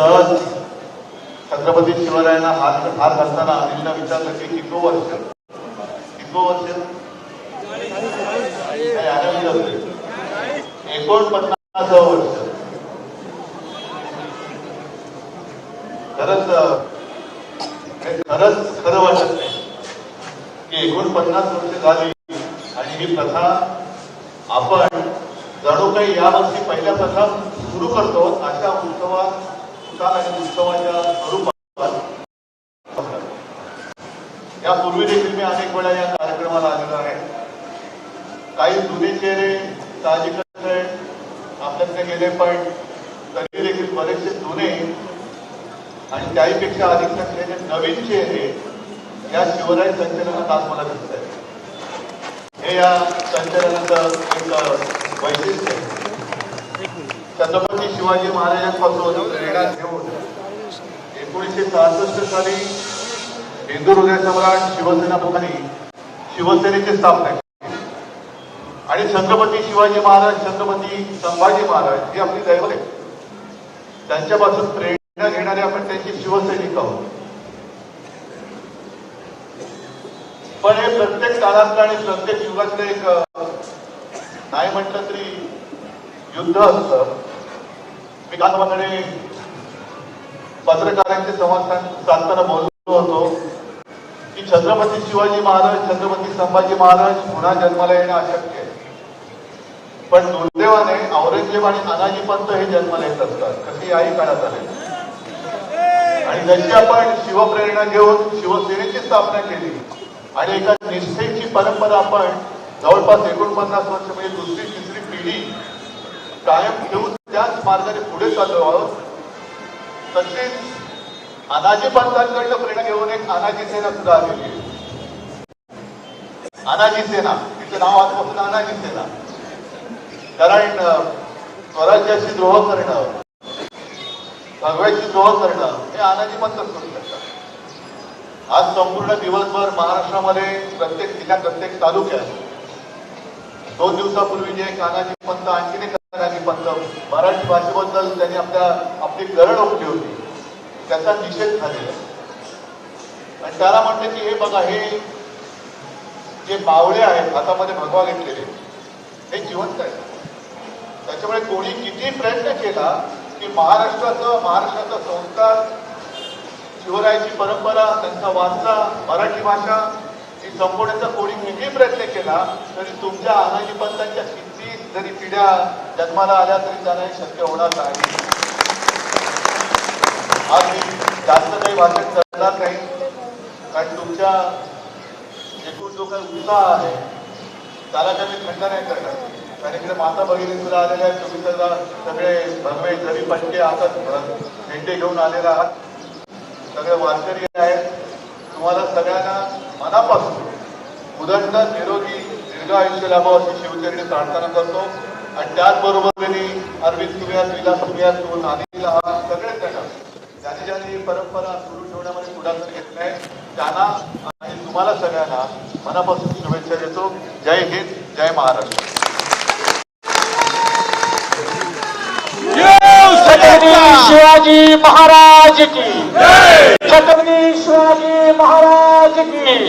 सहज छत्रपती शिवरायांना हात हात घालताना अनिलनं विचारलं की कितो वर्ष? कितो वर्ष? एकोणपन्नास वर्ष. खरंच खरंच खरं वाटत नाही की एकोणपन्नास वर्ष झाली आणि ही प्रथा आपण जणू काही यावर्षी पहिल्या प्रथा सुरू करतो अशा उत्सवात काल आणि उत्सवाच्या स्वरूपात यापूर्वी देखील मी अनेक वेळा या कार्यक्रमाला आलेलो आहे. काही जुने चेहरे साहजिकच आहे आपल्याकडे गेले पण तरी देखील बरेचसे जुने आणि त्याहीपेक्षा अधिक संख्येने नवीन चेहरे या शिवराय संचलनात आज मला दिसत आहे हे या संचलनाचं एक वैशिष्ट्य आहे. छत्रपती शिवाजी महाराजांपासून प्रेरणा घेऊन एकोणीसशे सहासष्ट साली हिंदू हृदय सम्राट शिवसेना मुखानी शिवसेनेची स्थापना केली. आणि छत्रपती शिवाजी महाराज छत्रपती संभाजी महाराज हे आपली दैवत आहे त्यांच्यापासून प्रेरणा घेणारे आपण त्यांची शिवसैनिक आहोत. पण हे प्रत्येक काळातलं आणि प्रत्येक युगातलं एक नाही म्हटलं तरी युद्ध असतं. मी पत्रकारांचे संवाद साध- साधताना बोललो होतो की छत्रपती शिवाजी महाराज छत्रपती संभाजी महाराज पुन्हा जन्माला येणं अशक्य आहे. पण दुर्दैवाने औरंगजेब आणि अनाजी पंत हे जन्माला येत असतात. कसे याही काळात आले आणि जशी आपण शिवप्रेरणा घेऊन शिवसेनेची स्थापना केली आणि एका निष्ठेची परंपरा आपण जवळपास एकोणपन्नास वर्ष म्हणजे दुसरी तिसरी पिढी कायम ठेवून त्याच मार्गाने पुढे चाललो आहोत. तसेच अनाजी पंतांकडनं प्रेरणा घेऊन एक अनाजी सेना सुद्धा आलेली आहे. अनाजी सेना तिचं नाव आजपासून अनाजी सेना. कारण स्वराज्याशी द्रोह करणं भगव्याची द्रोह करणं हे अनाजी पंथच करू शकतात. आज संपूर्ण दिवसभर महाराष्ट्रामध्ये प्रत्येक जिल्ह्यात प्रत्येक तालुक्यात दोन दिवसापूर्वी जे कानाजी पंत पंथ आणखीन एक मराठी भाषेबद्दल त्यांनी आपल्या आपली गरड ओढली होती. त्याचा निषेध झालेला आणि त्याला म्हटलं की हे बघा हे जे मावळे आहेत हातामध्ये भगवा घेतलेले हे जिवंत आहे त्याच्यामुळे कोणी किती प्रयत्न केला की महाराष्ट्राचं महाराष्ट्राचा संस्कार शिवरायाची परंपरा त्यांचा वारसा मराठी भाषा ही संपवण्याचा कोणी किती प्रयत्न केला तरी तुमच्या आनाजी पंतांच्या किती जरी पिढ्या जन्माला आल्या तरी त्यांना हे शक्य होणार नाही. आज मी जास्त काही भाषण करणार नाही. कारण तुमच्या एकूण जो काही उत्साह आहे त्याला काही मी खंड नाही करणार. कारण इकडे माता भगिनी सुद्धा आलेल्या आहेत. तुम्ही त्याला सगळे भगवे जरी पटके हातात झेंडे घेऊन आलेला आहात. सगळे वारकरी आहेत. तुम्हाला सगळ्यांना मनापासून उदंड निरोगी दीर्घ आयुष्य लाभावं अशी शिवचरणी प्रार्थना करतो. आणि त्याचबरोबरीने अरविंद सुव्यास विलास सुव्यास दोन अनिल हा सगळेच जण ज्यांनी ज्यांनी ही परंपरा सुरू ठेवण्यामध्ये पुढाकार घेतलाय त्यांना आणि तुम्हाला सगळ्यांना मनापासून शुभेच्छा देतो. जय हिंद जय महाराष्ट्र. शिवाजी महाराज की. छत्रपती शिवाजी महाराज की.